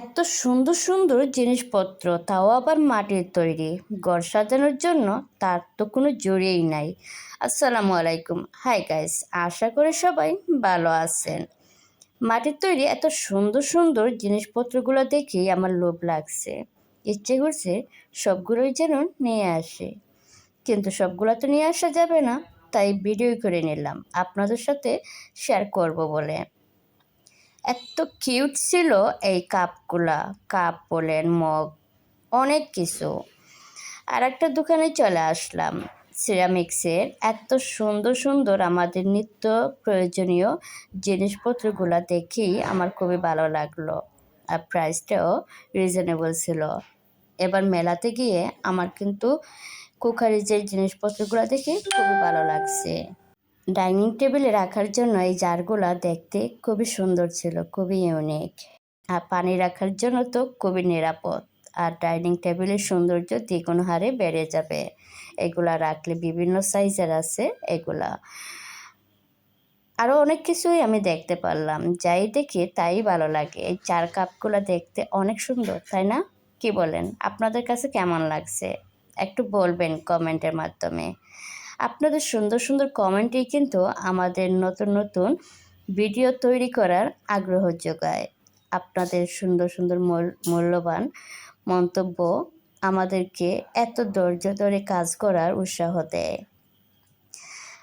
এত সুন্দর সুন্দর জিনিসপত্র, তাও আবার মাটির তৈরি। ঘর সাজানোর জন্য তার তো কোনো জড়িয়েই নাই। আসসালামু আলাইকুম। হাই গাইস, আশা করে সবাই ভালো আছেন। মাটির তৈরি এত সুন্দর সুন্দর জিনিসপত্রগুলো দেখেই আমার লোভ লাগছে। ইচ্ছে করছে সবগুলোই যেন নিয়ে আসে। কিন্তু সবগুলো তো নিয়ে আসা যাবে না, তাই ভিডিও করে নিলাম। আপনাদের সাথে শেয়ার করব বলে। এত কিউট ছিল এই কাপগুলা। কাপ বলেন, মগ, অনেক কিছু। আর একটা দোকানে চলে আসলাম সিরামিক্সের এত সুন্দর সুন্দর আমাদের নিত্য প্রয়োজনীয় জিনিসপত্রগুলো দেখেই আমার খুবই ভালো লাগল। আর প্রাইসটাও রিজনেবল ছিল। এবার মেলাতে গিয়ে আমার কিন্তু কুকারি যে জিনিসপত্রগুলো দেখে খুবই ভালো লাগছে। ডাইনিং টেবিলে রাখার জন্য এই জারগুলা দেখতে খুবই সুন্দর ছিল, খুবই ইউনিক আর পানি রাখার জন্য তো খুবই নিরাপদ। আর ডাইনিং টেবিলের সৌন্দর্য দ্বিগুণ হারে বেড়ে যাবে। এগুলা রাখলে বিভিন্ন সাইজের আছে এগুলা। আরও অনেক কিছুই আমি দেখতে পারলাম। যাই দেখি তাই ভালো লাগে। এই চার কাপগুলো দেখতে অনেক সুন্দর, তাই না? কি বলেন? আপনাদের কাছে কেমন লাগছে? একটু বলবেন কমেন্টের মাধ্যমে। আপনাদের সুন্দর সুন্দর কমেন্টই কিন্তু আমাদের নতুন নতুন ভিডিও তৈরি করার আগ্রহ যোগায়। আপনাদের সুন্দর সুন্দর মূল্যবান মন্তব্য আমাদেরকে এত ধৈর্য ধরে কাজ করার উৎসাহ দেয়।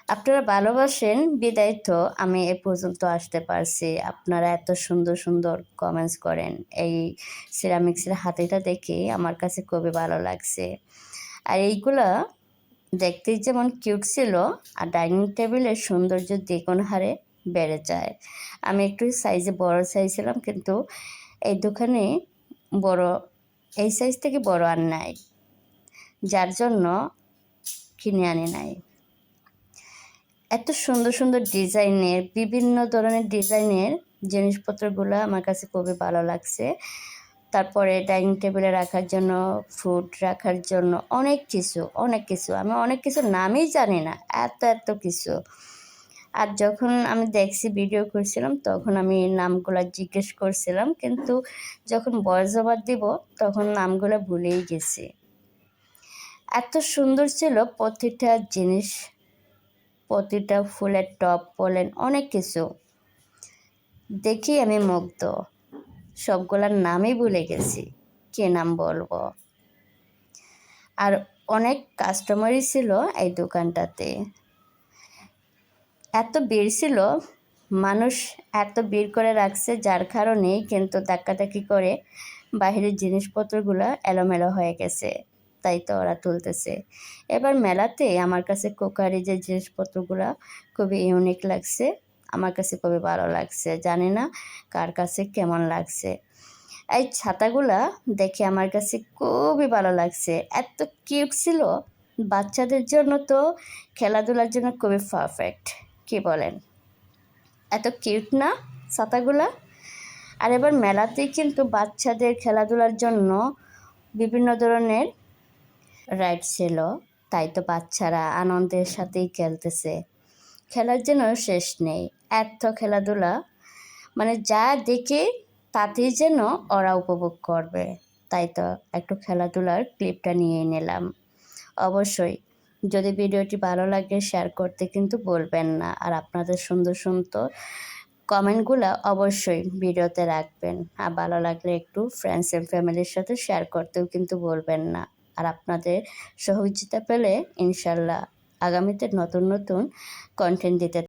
আপনারা ভালোবাসেন, বিদায় তো আমি এ পর্যন্ত আসতে পারছি। আপনারা এত সুন্দর সুন্দর কমেন্টস করেন। এই সিরামিক্সের হাতিটা দেখে আমার কাছে খুবই ভালো লাগছে। আর এইগুলা দেখতে যেমন কিউট ছিল, আর ডাইনিং টেবিলের সৌন্দর্য দ্বিগুণ হারে বেড়ে যায়। আমি একটু সাইজে বড় চাইছিলাম, কিন্তু এই দোকানে বড়, এই সাইজ থেকে বড় আর নাই। যার জন্য কিনে আনি নাই। এত সুন্দর সুন্দর ডিজাইনের, বিভিন্ন ধরনের ডিজাইনের জিনিসপত্রগুলো আমার কাছে খুবই ভালো লাগছে। তারপরে ডাইনিং টেবিলে রাখার জন্য ফ্রুট রাখার জন্য অনেক কিছু অনেক কিছু। আমি অনেক কিছু নামই জানি না, এত এত কিছু। আর যখন আমি দেখছি ভিডিও করছিলাম, তখন আমি নামগুলো জিজ্ঞেস করছিলাম, কিন্তু যখন বয়স জবাব দিব, তখন নামগুলো ভুলেই গেছি। এত সুন্দর ছিল প্রতিটা জিনিস, প্রতিটা ফুলের টপ বলেন, অনেক কিছু। দেখি আমি মুগ্ধ। সবগুলার নামই ভুলে গেছি। কে নাম বলব? আর অনেক কাস্টমারই ছিল এই দোকানটাতে। এত ভিড় ছিল, মানুষ এত ভিড় করে রাখছে যার কারণেই কিন্তু ধাক্কাধাক্কি করে বাহিরের জিনিসপত্রগুলো এলোমেলো হয়ে গেছে, তাই তো ওরা তুলতেছে। এবার মেলাতে আমার কাছে কোকারি যে জিনিসপত্রগুলো খুবই ইউনিক লাগছে আমার কাছে খুবই ভালো লাগছে জানি না, কার কাছে কেমন লাগছে। এই ছাতাগুলা দেখে আমার কাছে খুবই ভালো লাগছে। এত কিউট ছিল, বাচ্চাদের জন্য তো খেলাধুলার জন্য খুবই পারফেক্ট কি বলেন? এত কিউট না ছাতাগুলা? আর এবার মেলাতেই কিন্তু বাচ্চাদের খেলাধুলার জন্য বিভিন্ন ধরনের রাইড ছিল, তাই তো বাচ্চারা আনন্দের সাথেই খেলতেছে। খেলার জন্য শেষ নেই। এত খেলাধুলা মানে যা দেখে তাতেই যেন ওরা উপভোগ করবে। তাই তো একটু খেলাধুলার ক্লিপটা নিয়ে নিলাম। অবশ্যই, যদি ভিডিওটি ভালো লাগে শেয়ার করতে কিন্তু বলবেন না। আর আপনাদের সুন্দর সুন্দর কমেন্টগুলো অবশ্যই ভিডিওতে রাখবেন। আর ভালো লাগলে একটু ফ্রেন্ডস অ্যান্ড ফ্যামিলির সাথে শেয়ার করতেও কিন্তু বলবেন না। আর আপনাদের সহযোগিতা পেলে ইনশাল্লাহ আগামীতে নতুন নতুন কন্টেন্ট দিতে